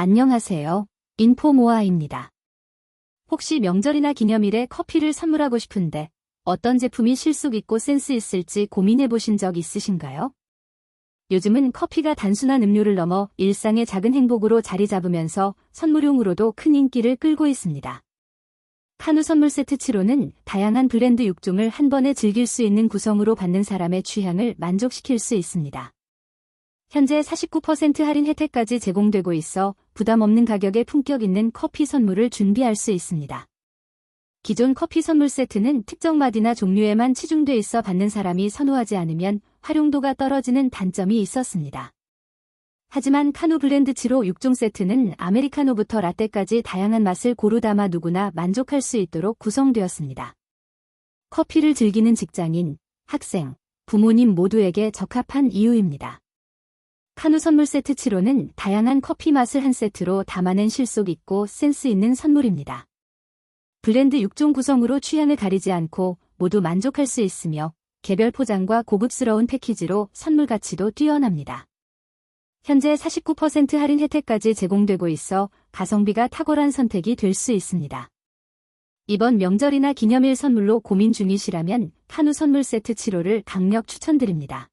안녕하세요. 인포모아입니다. 혹시 명절이나 기념일에 커피를 선물하고 싶은데 어떤 제품이 실속 있고 센스 있을지 고민해 보신 적 있으신가요? 요즘은 커피가 단순한 음료를 넘어 일상의 작은 행복으로 자리 잡으면서 선물용으로도 큰 인기를 끌고 있습니다. 카누 선물 세트 7호는 다양한 브랜드 6종을 한 번에 즐길 수 있는 구성으로 받는 사람의 취향을 만족시킬 수 있습니다. 현재 49% 할인 혜택까지 제공되고 있어 부담 없는 가격에 품격 있는 커피 선물을 준비할 수 있습니다. 기존 커피 선물 세트는 특정 맛이나 종류에만 치중돼 있어 받는 사람이 선호하지 않으면 활용도가 떨어지는 단점이 있었습니다. 하지만 카누 블렌드 7호 6종 세트는 아메리카노부터 라떼까지 다양한 맛을 고루 담아 누구나 만족할 수 있도록 구성되었습니다. 커피를 즐기는 직장인, 학생, 부모님 모두에게 적합한 이유입니다. 카누 선물 세트 7호는 다양한 커피 맛을 한 세트로 담아낸 실속 있고 센스 있는 선물입니다. 블렌드 6종 구성으로 취향을 가리지 않고 모두 만족할 수 있으며 개별 포장과 고급스러운 패키지로 선물 가치도 뛰어납니다. 현재 49% 할인 혜택까지 제공되고 있어 가성비가 탁월한 선택이 될 수 있습니다. 이번 명절이나 기념일 선물로 고민 중이시라면 카누 선물 세트 7호를 강력 추천드립니다.